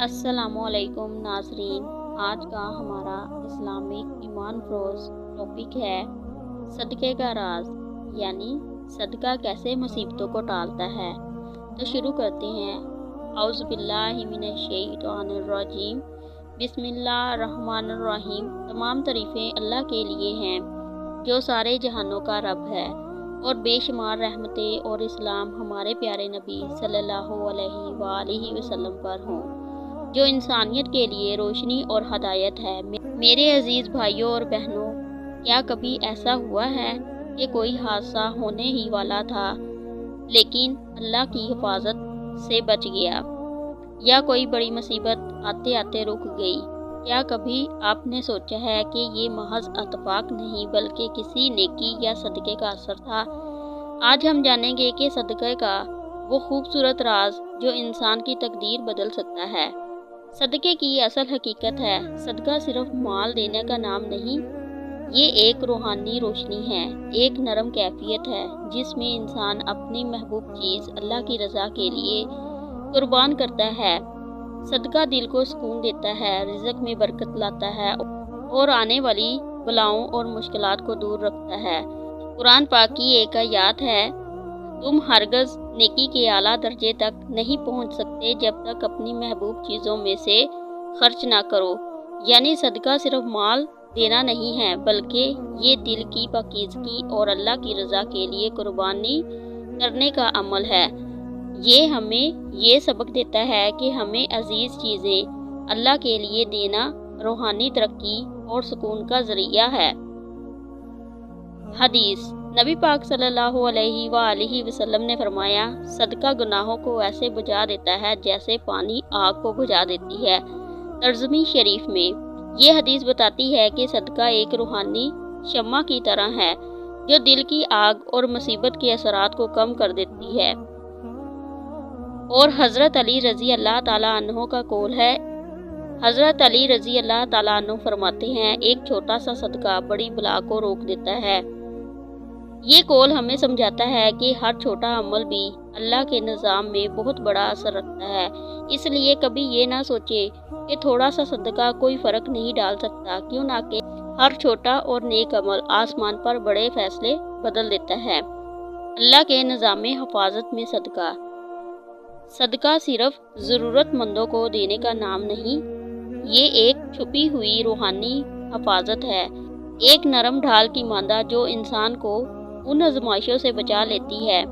السلام علیکم ناظرین۔ آج کا ہمارا اسلامک ایمان فروز ٹاپک ہے صدقے کا راز یعنی صدقہ کیسے مصیبتوں کو ٹالتا ہے۔ تو شروع کرتے ہیں۔ اعوذ باللہ من الشیطان الرجیم۔ بسم اللہ الرحمن الرحیم۔ تمام تعریفیں اللہ کے لیے ہیں، جو سارے جہانوں کا رب ہے۔ اور بے شمار رحمتیں اور اسلام ہمارے پیارے نبی صلی اللہ علیہ وآلہ وسلم پر ہوں۔ جو انسانیت کے لیے روشنی اور ہدایت ہے۔ میرے عزیز بھائیوں اور بہنوں، کیا کبھی ایسا ہوا ہے کہ کوئی حادثہ ہونے ہی والا تھا، لیکن اللہ کی حفاظت سے بچ گیا یا کوئی بڑی مصیبت آتے آتے رک گئی؟ کیا کبھی آپ نے سوچا ہے کہ یہ محض اتفاق نہیں بلکہ کسی نیکی یا صدقے کا اثر تھا؟ آج ہم جانیں گے کہ صدقے کا وہ خوبصورت راز جو انسان کی تقدیر بدل سکتا ہے۔ صدقے کی اصل حقیقت ہے۔ صدقہ صرف مال دینے کا نام نہیں، یہ ایک روحانی روشنی ہے، ایک نرم کیفیت ہے، جس میں انسان اپنی محبوب چیز اللہ کی رضا کے لیے قربان کرتا ہے۔ صدقہ دل کو سکون دیتا ہے، رزق میں برکت لاتا ہے اور آنے والی بلاؤں اور مشکلات کو دور رکھتا ہے۔ قرآن پاک کی ایک آیات ہے تم ہرگز نیکی کے اعلیٰ درجے تک نہیں پہنچ سکتے جب تک اپنی محبوب چیزوں میں سے خرچ نہ کرو۔ یعنی صدقہ صرف مال دینا نہیں ہے، بلکہ یہ دل کی پاکیزگی اور اللہ کی رضا کے لیے قربانی کرنے کا عمل ہے۔ یہ ہمیں یہ سبق دیتا ہے کہ ہمیں عزیز چیزیں اللہ کے لیے دینا روحانی ترقی اور سکون کا ذریعہ ہے۔ حدیث نبی پاک صلی اللہ علیہ وآلہ وسلم نے فرمایا، صدقہ گناہوں کو ایسے بجھا دیتا ہے جیسے پانی آگ کو بجھا دیتی ہے۔ ترزمی شریف میں یہ حدیث بتاتی ہے کہ صدقہ ایک روحانی شمع کی طرح ہے، جو دل کی آگ اور مصیبت کے اثرات کو کم کر دیتی ہے۔ اور حضرت علی رضی اللہ تعالیٰ عنہ کا قول ہے۔ حضرت علی رضی اللہ تعالیٰ عنہ فرماتے ہیں، ایک چھوٹا سا صدقہ بڑی بلا کو روک دیتا ہے۔ یہ قول ہمیں سمجھاتا ہے کہ ہر چھوٹا عمل بھی اللہ کے نظام میں بہت بڑا اثر رکھتا ہے۔ اس لیے کبھی یہ نہ سوچے کہ تھوڑا سا صدقہ کوئی فرق نہیں ڈال سکتا۔ کیوں نہ کہ ہر چھوٹا اور نیک عمل آسمان پر بڑے فیصلے بدل دیتا ہے۔ اللہ کے نظام حفاظت میں صدقہ۔ صدقہ صرف ضرورت مندوں کو دینے کا نام نہیں، یہ ایک چھپی ہوئی روحانی حفاظت ہے۔ ایک نرم ڈھال کی ماندہ جو انسان کو ان ازمائشوں سے بچا لیتی ہے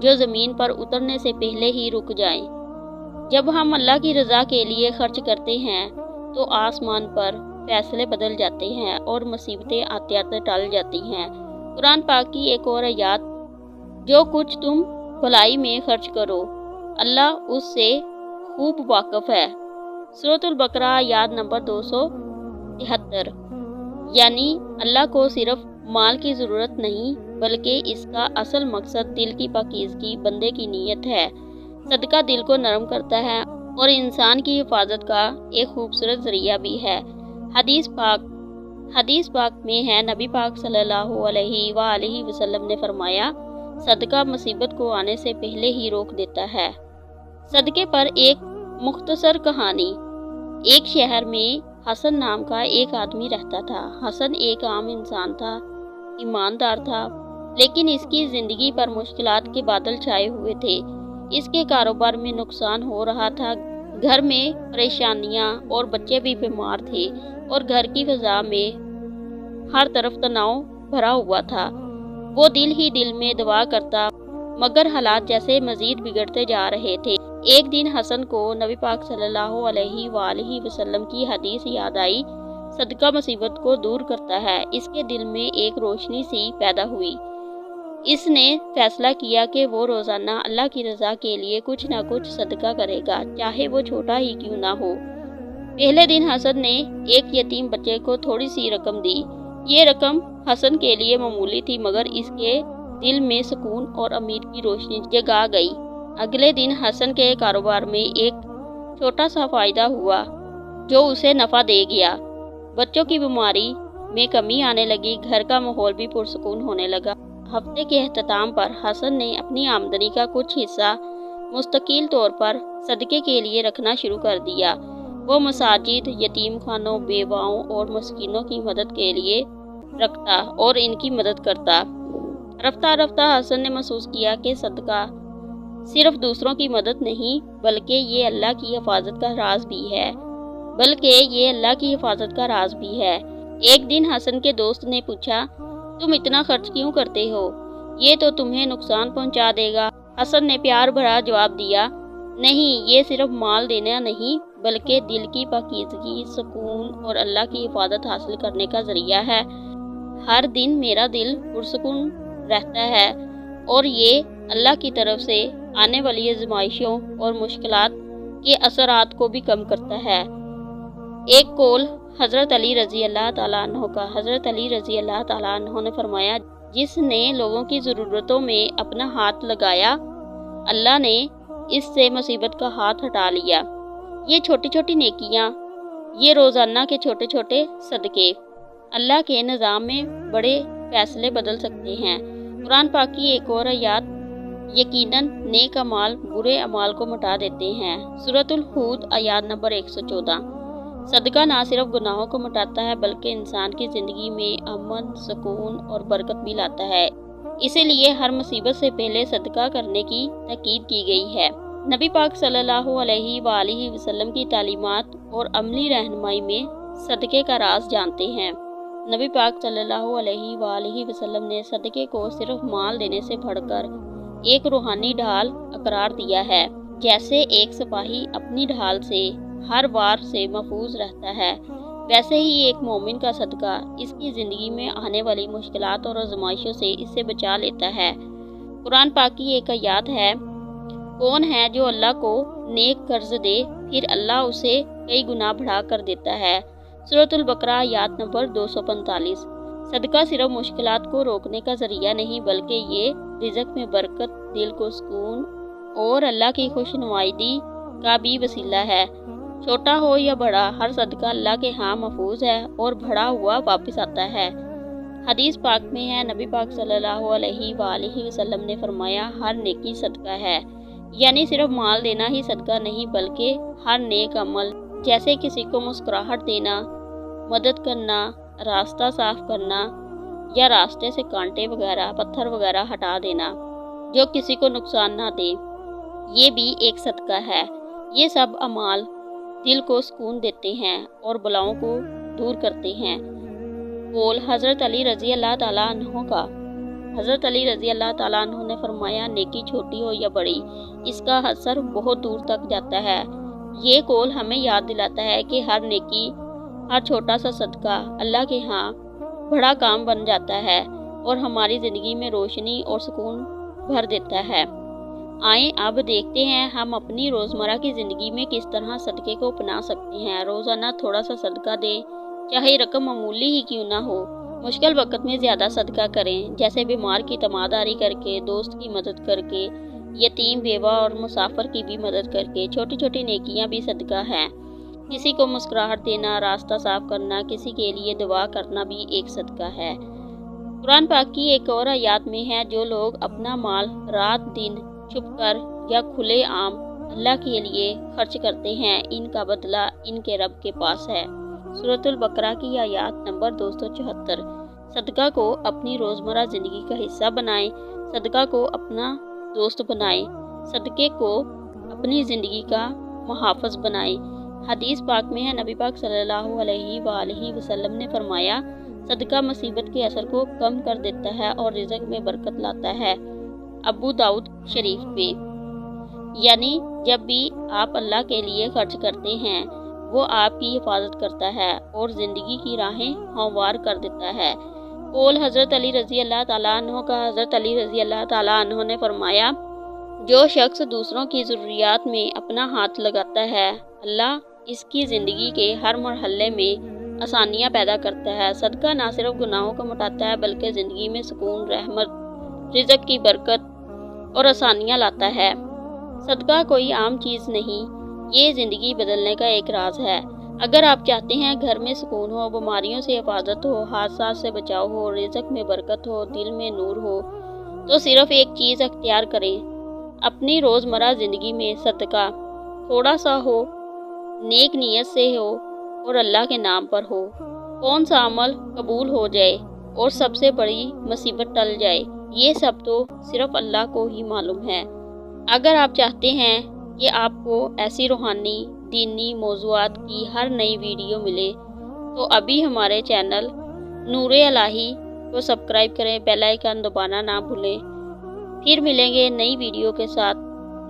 جو زمین پر اترنے سے پہلے ہی رک جائیں۔ جب ہم اللہ کی رضا کے لیے خرچ کرتے ہیں تو آسمان پر فیصلے بدل جاتے ہیں اور مصیبتیں آتے آتے ٹال جاتی ہیں۔ قرآن پاک کی ایک اور یاد جو کچھ تم بھلائی میں خرچ کرو، اللہ اس سے خوب واقف ہے۔ صورت البقرہ یاد نمبر دو سو تہتر یعنی اللہ کو صرف مال کی ضرورت نہیں بلکہ اس کا اصل مقصد دل کی پاکیزگی، بندے کی نیت ہے۔ صدقہ دل کو نرم کرتا ہے اور انسان کی حفاظت کا ایک خوبصورت ذریعہ بھی ہے۔ حدیث پاک حدیث پاک میں ہے، نبی پاک صلی اللہ علیہ وآلہ وسلم نے فرمایا، صدقہ مصیبت کو آنے سے پہلے ہی روک دیتا ہے۔ صدقے پر ایک مختصر کہانی۔ ایک شہر میں حسن نام کا ایک آدمی رہتا تھا۔ حسن ایک عام انسان تھا، ایماندار تھا۔ لیکن اس کی زندگی پر مشکلات کے بادل چھائے ہوئے تھے۔ اس کے کاروبار میں نقصان ہو رہا تھا۔ گھر میں پریشانیاں اور بچے بھی بیمار تھے اور گھر کی فضا میں ہر طرف تناؤ بھرا ہوا تھا۔ وہ دل ہی دل میں دعا کرتا، مگر حالات جیسے مزید بگڑتے جا رہے تھے۔ ایک دن حسن کو نبی پاک صلی اللہ علیہ وآلہ وسلم کی حدیث یاد آئی۔ صدقہ مصیبت کو دور کرتا ہے۔ اس کے دل میں ایک روشنی سی پیدا ہوئی۔ اس نے فیصلہ کیا کہ وہ روزانہ اللہ کی رضا کے لیے کچھ نہ کچھ صدقہ کرے گا، چاہے وہ چھوٹا ہی کیوں نہ ہو۔ پہلے دن حسن نے ایک یتیم بچے کو تھوڑی سی رقم دی۔ یہ رقم حسن کے لیے معمولی تھی، مگر اس کے دل میں سکون اور امید کی روشنی جگا گئی۔ اگلے دن حسن کے کاروبار میں ایک چھوٹا سا فائدہ ہوا، جو اسے نفع دے گیا۔ بچوں کی بیماری میں کمی آنے لگی، گھر کا ماحول بھی پرسکون ہونے لگا۔ ہفتے کے اختتام پر حسن نے اپنی آمدنی کا کچھ حصہ مستقل طور پر صدقے کے لیے رکھنا شروع کر دیا۔ وہ مساجد، یتیم خانوں، بیواؤں اور مسکینوں کی مدد کے لیے رکھتا اور ان کی مدد کرتا۔ رفتہ رفتہ حسن نے محسوس کیا کہ صدقہ صرف دوسروں کی مدد نہیں، بلکہ یہ اللہ کی حفاظت کا راز بھی ہے۔ بلکہ یہ اللہ کی حفاظت کا راز بھی ہے۔ ایک دن حسن کے دوست نے پوچھا تم اتنا خرچ کیوں کرتے ہو؟ یہ تو تمہیں نقصان پہنچا دے گا۔ حسن نے پیار بھرا جواب دیا۔ نہیں، یہ صرف مال دینا نہیں، بلکہ دل کی پاکیزگی، سکون اور اللہ کی حفاظت حاصل کرنے کا ذریعہ ہے۔ ہر دن میرا دل پرسکون رہتا ہے۔ اور یہ اللہ کی طرف سے آنے والی آزمائشوں اور مشکلات کے اثرات کو بھی کم کرتا ہے۔ ایک کول حضرت علی رضی اللہ تعالیٰ عنہ کا، حضرت علی رضی اللہ تعالیٰ عنہ نے فرمایا، جس نے لوگوں کی ضرورتوں میں اپنا ہاتھ لگایا، اللہ نے اس سے مصیبت کا ہاتھ ہٹا لیا۔ یہ چھوٹی چھوٹی نیکیاں، یہ روزانہ کے چھوٹے چھوٹے صدقے۔ اللہ کے نظام میں بڑے فیصلے بدل سکتے ہیں۔ قرآن پاک کی ایک اور آیات یقیناً نیک امال برے امال کو مٹا دیتے ہیں۔ صورت الحود آیات نمبر 114 صدقہ نہ صرف گناہوں کو مٹاتا ہے بلکہ انسان کی زندگی میں امن، سکون اور برکت بھی لاتا ہے۔ اسی لیے ہر مصیبت سے پہلے صدقہ کرنے کی تاکید کی گئی ہے۔ نبی پاک صلی اللہ علیہ وآلہ وسلم کی تعلیمات اور عملی رہنمائی میں صدقے کا راز جانتے ہیں۔ نبی پاک صلی اللہ علیہ وآلہ وسلم نے صدقے کو صرف مال دینے سے بڑھ کر ایک روحانی ڈھال اقرار دیا ہے۔ جیسے ایک سپاہی اپنی ڈھال سے ہر وار سے محفوظ رہتا ہے۔ ویسے ہی ایک مومن کا صدقہ اس کی زندگی میں آنے والی مشکلات اور آزمائشوں سے اسے بچا لیتا ہے۔ قرآن پاک کی ایک آیات ہے، کون ہے جو اللہ کو نیک قرض دے، پھر اللہ اسے کئی گناہ بڑھا کر دیتا ہے۔ صورت البقرہ یاد نمبر دو سو پنتالیس صدقہ صرف مشکلات کو روکنے کا ذریعہ نہیں، بلکہ یہ رزق میں برکت، دل کو سکون اور اللہ کی خوش نمائندی کا بھی وسیلہ ہے۔ چھوٹا ہو یا بڑا، ہر صدقہ اللہ کے ہاں محفوظ ہے اور بڑا ہوا واپس آتا ہے۔ حدیث پاک میں ہے، نبی پاک صلی اللہ علیہ وآلہ وسلم نے فرمایا، ہر نیکی صدقہ ہے۔ یعنی صرف مال دینا ہی صدقہ نہیں، بلکہ ہر نیک عمل، جیسے کسی کو مسکراہٹ دینا، مدد کرنا، راستہ صاف کرنا یا راستے سے کانٹے وغیرہ، پتھر وغیرہ ہٹا دینا، جو کسی کو نقصان نہ دے، یہ بھی ایک صدقہ ہے۔ یہ سب اعمال دل کو سکون دیتے ہیں اور بلاؤں کو دور کرتے ہیں۔ بول حضرت علی رضی اللہ تعالیٰ عنہ کا۔ حضرت علی رضی اللہ تعالیٰ عنہ نے فرمایا، نیکی چھوٹی ہو یا بڑی، اس کا اثر بہت دور تک جاتا ہے۔ یہ کول ہمیں یاد دلاتا ہے کہ ہر نیکی، ہر چھوٹا سا صدقہ اللہ کے ہاں بڑا کام بن جاتا ہے اور ہماری زندگی میں روشنی اور سکون بھر دیتا ہے۔ آئیں، اب دیکھتے ہیں ہم اپنی روزمرہ کی زندگی میں کس طرح صدقے کو اپنا سکتے ہیں۔ روزانہ تھوڑا سا صدقہ دیں، چاہے رقم معمولی ہی کیوں نہ ہو۔ مشکل وقت میں زیادہ صدقہ کریں، جیسے بیمار کی تماداری کر کے، دوست کی مدد کر کے، یتیم، بیوہ اور مسافر کی بھی مدد کر کے۔ چھوٹی چھوٹی نیکیاں بھی صدقہ ہیں۔ کسی کو مسکراہٹ دینا، راستہ صاف کرنا، کسی کے لیے دعا کرنا بھی ایک صدقہ ہے۔ قرآن پاک کی ایک اور آیات میں ہے، جو لوگ اپنا مال رات دن چھپ کر یا کھلے عام اللہ کے لیے خرچ کرتے ہیں، ان کا بدلہ ان کے رب کے پاس ہے۔ صورت البقرہ کی آیات نمبر دو سو چوہتر۔ صدقہ کو اپنی روزمرہ زندگی کا حصہ بنائیں، صدقہ کو اپنا دوست بنائیں، صدقے کو اپنی زندگی کا محافظ بنائیں۔ حدیث پاک میں ہے، نبی پاک صلی اللہ علیہ وآلہ وسلم نے فرمایا، صدقہ مصیبت کے اثر کو کم کر دیتا ہے اور رزق میں برکت لاتا ہے۔ ابو داؤد شریف میں۔ یعنی جب بھی آپ اللہ کے لیے خرچ کرتے ہیں، وہ آپ کی حفاظت کرتا ہے اور زندگی کی راہیں ہموار کر دیتا ہے۔ قول حضرت علی رضی اللہ تعالیٰ عنہ کا حضرت علی رضی اللہ تعالیٰ عنہ نے فرمایا، جو شخص دوسروں کی ضروریات میں اپنا ہاتھ لگاتا ہے، اللہ اس کی زندگی کے ہر مرحلے میں آسانیاں پیدا کرتا ہے۔ صدقہ نہ صرف گناہوں کو مٹاتا ہے، بلکہ زندگی میں سکون، رحمت، رزق کی برکت اور آسانیاں لاتا ہے۔ صدقہ کوئی عام چیز نہیں، یہ زندگی بدلنے کا ایک راز ہے۔ اگر آپ چاہتے ہیں گھر میں سکون ہو، بیماریوں سے حفاظت ہو، حادثات سے بچاؤ ہو، رزق میں برکت ہو، دل میں نور ہو، تو صرف ایک چیز اختیار کریں۔ اپنی روزمرہ زندگی میں صدقہ، تھوڑا سا ہو، نیک نیت سے ہو اور اللہ کے نام پر ہو۔ کون سا عمل قبول ہو جائے اور سب سے بڑی مصیبت ٹل جائے۔ یہ سب تو صرف اللہ کو ہی معلوم ہے۔ اگر آپ چاہتے ہیں کہ آپ کو ایسی روحانی، دینی موضوعات کی ہر نئی ویڈیو ملے، تو ابھی ہمارے چینل نور الہی کو سبسکرائب کریں، بیل آئیکن دبانا نہ بھولیں۔ پھر ملیں گے نئی ویڈیو کے ساتھ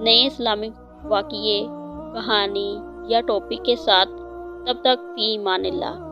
نئے اسلامک واقعے، کہانی یا ٹاپک کے ساتھ۔ تب تک فی ایمان اللہ۔